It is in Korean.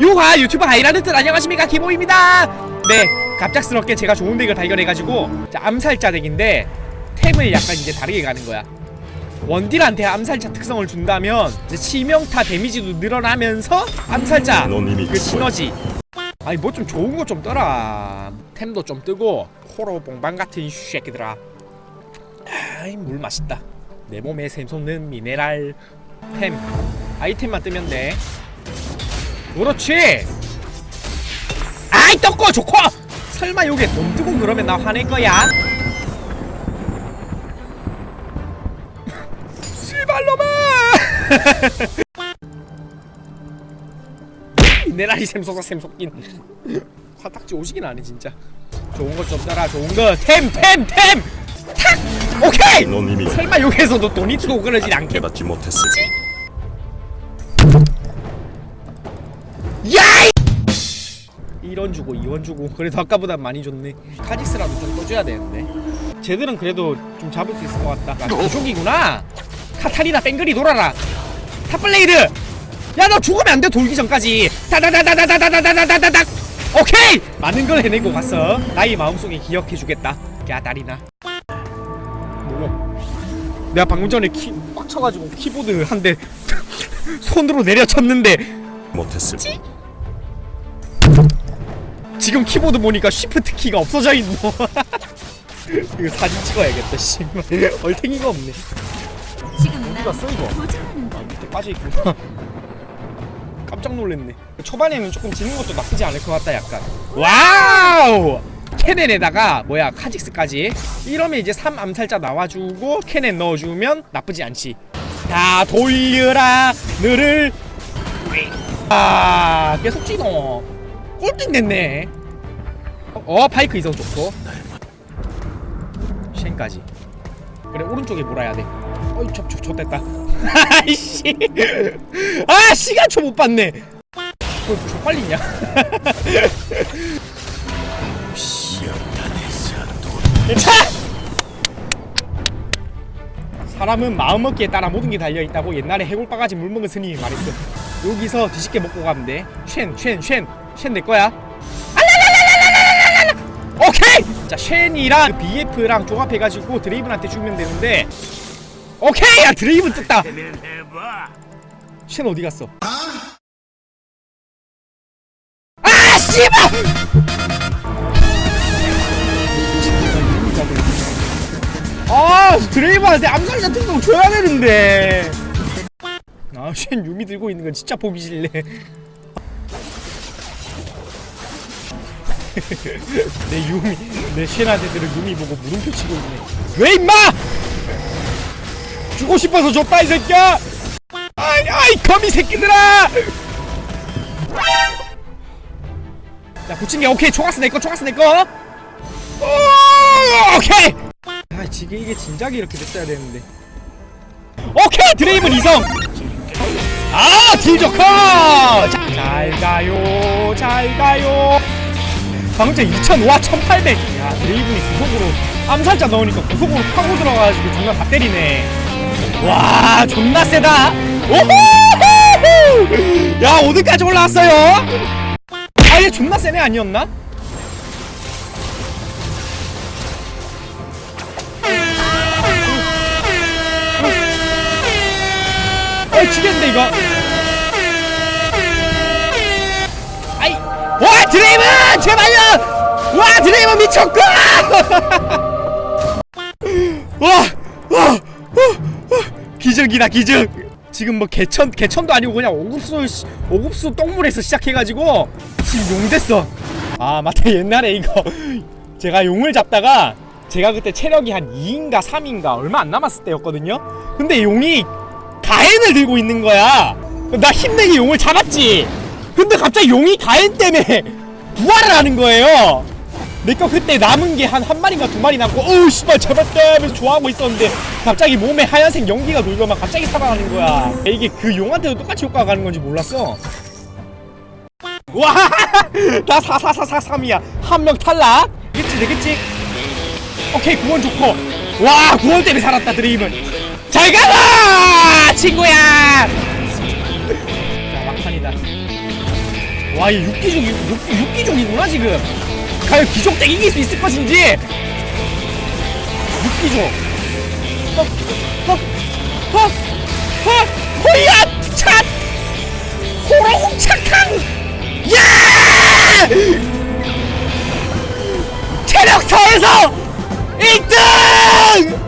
유화 유튜브 하이라이트 안녕하십니까? 기모입니다. 네 갑작스럽게 제가 좋은 덱을 발견해가지고 자, 암살자 덱인데 템을 약간 이제 다르게 가는 거야. 원딜한테 암살자 특성을 준다면 이제 치명타 데미지도 늘어나면서 암살자 넌 이미 그 시너지. 아니 뭐 좀 좋은 거 좀 떠라. 템도 좀 뜨고 호로 봉방 같은 이 새끼들아. 아이 물 맛있다. 내 몸에 샘솟는 미네랄 템. 아이템만 뜨면 돼 그렇지. 아이 떴고 좋고. 설마 요게 돈 뜨고 그러면 나 화낼 거야? 씨발놈아! 미네랄이 샘솟아 샘솟긴. 화딱지 오시긴 하네 진짜. 좋은 거좀 따라 좋은 거템 템 템! 탁! 오케이! 넌 이미 설마 여기에서도 돈이 뜨고 그러진 않겠 깨닫지 못했을 야이! 1원 주고 2원 주고. 그래도 아까보다 많이 줬네. 카직스라도 좀 떠줘야 되는데. 쟤들은 그래도 좀 잡을 수 있을 것 같다. 아 부족이구나. 카타리나 뺑글이 돌아라. 탑블레이드! 야 너 죽으면 안 돼 돌기 전까지. 다다다다다다다다다다닥! 오케이! 많은 걸 해내고 갔어. 나의 마음속에 기억해주겠다. 야다리나. 내가 방금 전에 키 빡 쳐가지고 키보드 한 대 손으로 내려쳤는데. 못했을 지 금 키보드 보니까 쉬프트 키가 없어져 있노. 이거 사진 찍어야겠다. 씨발 얼탱이가 없네. 지금 어디 갔어 이거? 도전하는 아 밑에 빠져 있구나. 깜짝 놀랐네. 초반에는 조금 지는 것도 나쁘지 않을 것 같다 약간. 와우! 캐넨에다가 뭐야 카직스까지 이러면 이제 3 암살자 나와주고 캐넨 넣어주면 나쁘지 않지. 다 돌려라 너를. 아 계속 찌노. 꼴등 됐네. 어 파이크 이성 좋고. 쉔까지. 그래 오른쪽에 몰아야 돼. 어이 저, 저, 됐다. 아이씨. 아 시간 초 못 봤네. 뭐 족발리냐? 차! 사람은 마음먹기에 따라 모든 게 달려 있다고 옛날에 해골 바가지 물 먹은 스님이 말했어. 여기서 뒤집게 먹고 가면 돼. 쉔, 쉔, 쉔, 쉔 내 거야. 자, 쉔이랑 그 BF랑 종합해가지고 드레이븐한테 주면 되는데. 오케이, 야 드레이븐 뜯다. 쉔 어디 갔어? 아, 씨발! 아 드레이버한테 암살자 특성 줘야 되는데 아쉔 유미 들고 있는 건 진짜 보기 싫네 내 유미 내 쉔한테 들은 유미 보고 물음표 치고 있네. 왜 임마! 주고 싶어서 줬다 이 새끼야! 아이 아이 거미 새끼들아! 자 붙인 게 오케이. 초가스 내거 초가스 내거. 오케이! 아 지금 이게 진작에 이렇게 됐어야 되는데. 오케이! 드레이븐 이성! 좋고 자, 잘 가요 잘 가요 방금 전 2005와 1800 야 드레이븐이 구속으로 암살자 넣으니까 구속으로 파고 들어가가지고 존나 다 때리네. 와 존나 세다. 오호 야 5등까지 올라왔어요. 아얘 존나 세네 아니었나? 어 지겠는데 이거 드레이븐 제발요 와 드레이븐 미쳤고! 와와 기적이다 기적. 지금 뭐 개천 개천도 아니고 그냥 오급수 씨- 오급수 똥물에서 시작해가지고 지금 용 됐어. 아 맞다 옛날에 이거 제가 용을 잡다가 제가 그때 체력이 한 2인가 3인가 얼마 안 남았을 때였거든요. 근데 용이 가엔을 들고 있는 거야. 나 힘내게 용을 잡았지. 근데 갑자기 용이 가엔 때문에 부활을 하는 거예요. 내거 그때 남은 게 한 한 마리인가 두 마리 남고 어우 씨발 잡았다 좋아하고 있었는데 갑자기 몸에 하얀색 연기가 돌더만 갑자기 살아나는 거야. 이게 그 용한테도 똑같이 효과가 가는 건지 몰랐어. 와, 나 4443이야. 한 명 탈락. 되겠지, 되겠지. 오케이, 구원 좋고. 와, 구원 때문에 살았다, 드림은. 잘 가라, 친구야. 자, 막판이다. 와, 이 육기종, 육, 육, 육기종이구나, 지금. 과연 기종대 이길 수 있을 것인지. 육기종. 어, 어, 어, 어, 호이야! 찻! 호롱 착항! 야! 체력사에서 1등!